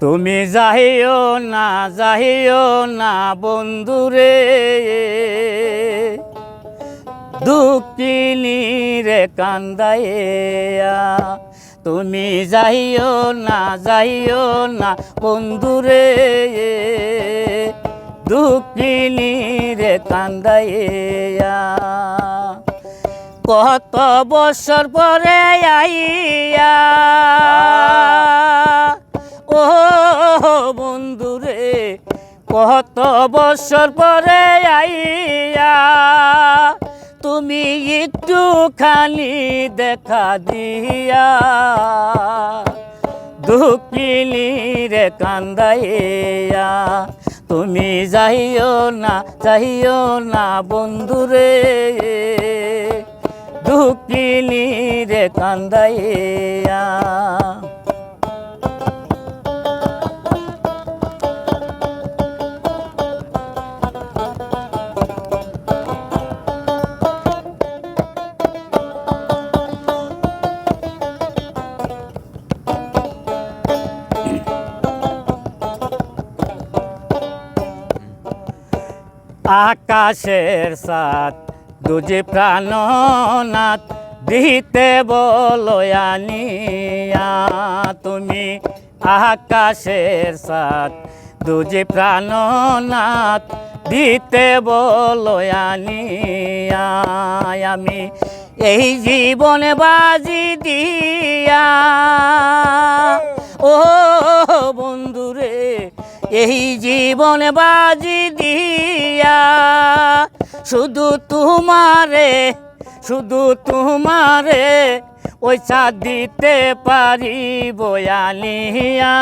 তুমি যাহিও না যাহিও না বন্ধুরে। দুঃখিনী রে কান্দাইয়া, তুমি যাইও না যাইও না বন্ধুরে। দুঃখিনী রে কান্দাইয়া, কত বছর পরে আইয়া ও বন্ধুরে, কত বছর পরে আইয়া তুমি একটু খালি দেখা দিয়া। দুঃখিনী রে কান্দাইয়া, তুমি যাইও না যাইও না বন্ধুরে। দুঃখিনী রে কান্দাইয়া। আকাশের সাথ দুজি প্রাণনাথ দিতে বলো আনিয়া। তুমি আকাশের সাথ দুজি প্রাণনাথ দিতে বলো আনিয়া। আমি এই জীবন বাজি দিয়া। ও বন্ধুরে, এই জীবন বাজি দিয়া। শুধু তোমারে শুধু তোমারে ওই চাঁদ দিতে পারি বয়ালিয়া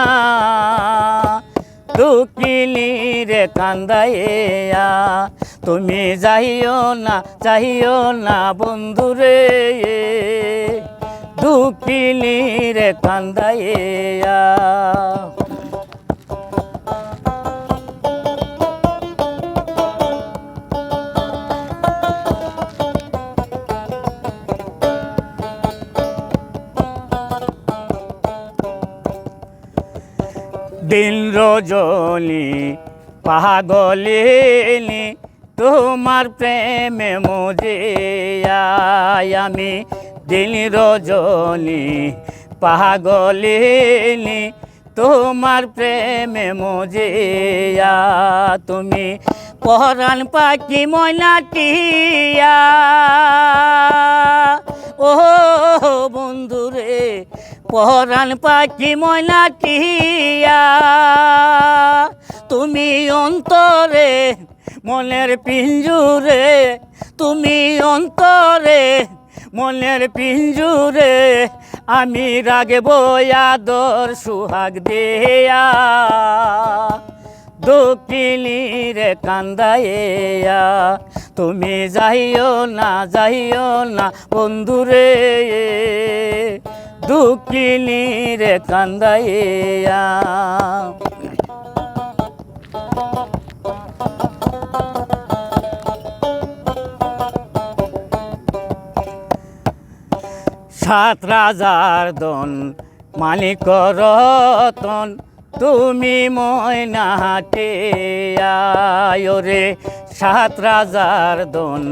দুঃখিনী রে কান্দাইয়া, তুমি যাইও না যাইও না বন্ধুরে দুঃখিনী রে কান্দাইয়া। দিন রজনী পাগলিনি, তোমার প্রেমে মজে আমি। দিন রজনী পাগলিনি, তোমার প্রেমে মজে তুমি। পরাণ পাখি ময়নাটিয়া ও বন্ধুরে পরাণ পাখি ময়নাটিয়া, তুমি অন্তরে মনের পিঞ্জুরে, তুমি অন্তরে মনের পিঞ্জুরে, আমি রাগব আদর সুহাগ দেয়া দক্ষিণী রে তুমি যাইও না যাইও না বন্ধুরে দুঃখিনী রে কান্দাইয়া। সাত রাজার দন, মালিক রতন, তুমি ময়না হাটে রে সাত রাজার দন,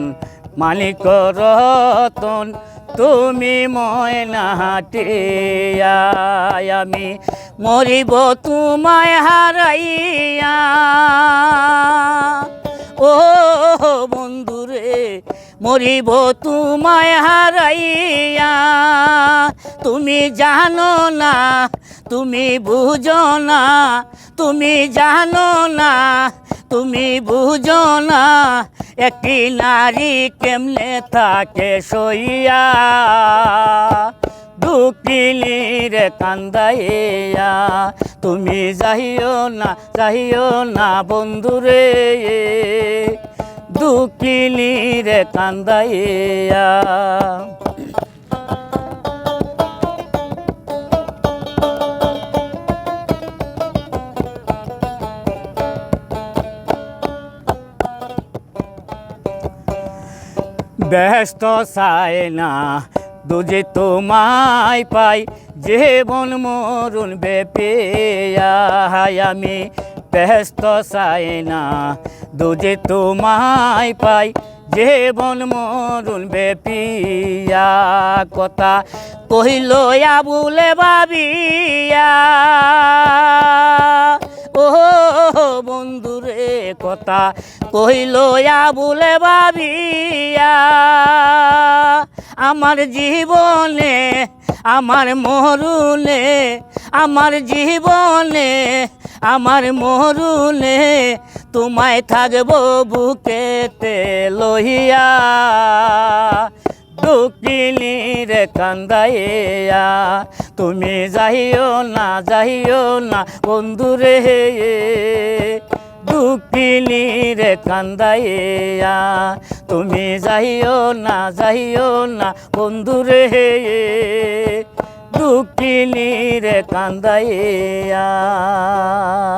মালিক রতন, তুমি ময়না হাটে আমি মরিব তোমায় হারাইয়া। ও বন্ধুরে, মরিব তোমায় হারাইয়া। তুমি জানো না, তুমি বুঝো না, তুমি জানো না, তুমি বুঝো না, একটি নারী কেমনে থাকে সইয়া দুঃখিনী রে কান্দাইয়া? তুমি যাইও না যাইও না বন্ধুরে দুঃখিনী রে কান্দাইয়া। ব্যস্ত চায় না। দুজে তোমায় পাই, জীবন মরুন বেপিয়া আমি ব্যস্ত চাই না। দুজে তোমায় পাই, জীবন মরুন বেপিয়া কথা কহিল, আবুলে ভাবিয়া ও বন্ধুরে কথা কহিল, আবুলে ভাবিয়া আমার জীবনে, আমার মরুলে, আমার জীবনে, আমার মরুলে তোমায় থাকব বুকেতে লহিয়া দুঃখিনী রে কান্দাইয়া, তুমি যাইও না যাইও না বন্ধুরে দুঃখিনী রে কান্দাইয়া তুমি যাইও না যাইও না বন্ধুরে দুঃখিনীর কান্দাইয়া।